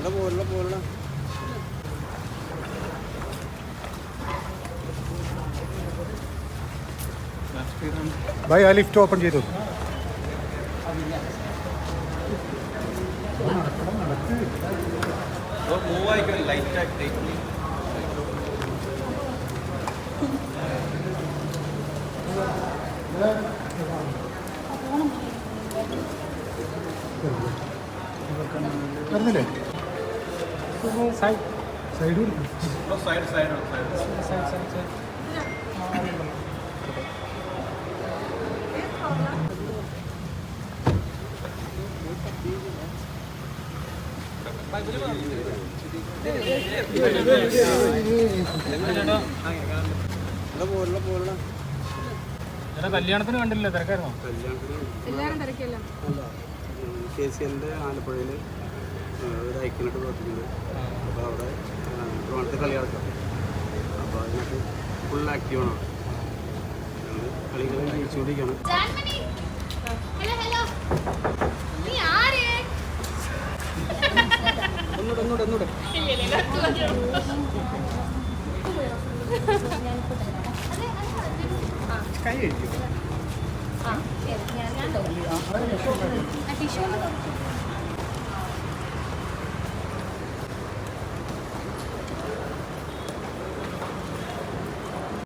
ഇവിടെ പോലുള്ള പോലുള്ള ഭായി ആ ലിഫ്റ്റ് ഓപ്പൺ ചെയ്തു? മൂവ് സൈഡ് സൈഡ് സൈഡ് കല്യാണത്തിന് കണ്ടില്ല. തിരക്കായിരുന്നോ കല്യാണത്തിന് എല്ലാരും ഒരു ഐക്യനായിട്ട് പ്രവർത്തിക്കുന്നത് അപ്പോൾ അവിടെ ട്രിവാണ്ടത്ത് കളി നടക്കാം അപ്പോൾ അതിനകത്ത് ഫുൾ ആക്റ്റീവാണ് ഞങ്ങൾ കളികൾ ജയിച്ചുകൊണ്ടിരിക്കുകയാണ് ഒന്നുകൂടെ ഒന്നുകൂടെ ഒന്നുകൂടെ കൈ കഴിക്കും ടിഷ്യൂ